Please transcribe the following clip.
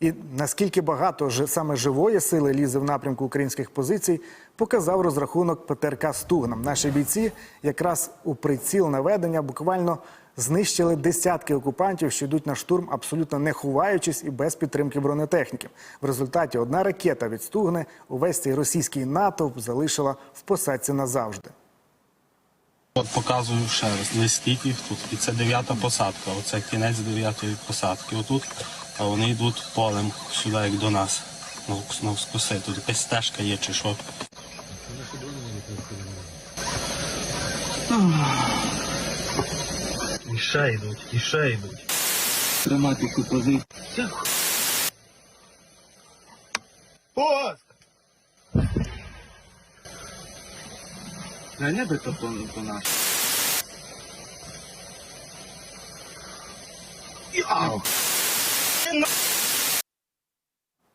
І наскільки багато саме живої сили лізе в напрямку українських позицій, показав розрахунок ПТРК Стугна. Наші бійці якраз у приціл наведення буквально знищили десятки окупантів, що йдуть на штурм, абсолютно не ховаючись і без підтримки бронетехніки. В результаті одна ракета від Стугни увесь цей російський натовп залишила в посадці назавжди. От показую ще раз, скільки їх тут. І це дев'ята посадка. Оце кінець дев'ятої посадки. Отут, а вони йдуть полем сюди, як до нас. Навс- Навскоси. Тут якась стежка є чи що. І ще йдуть, і ще йдуть. Тримати цю позицію. Пост! Не, не би то по, по んの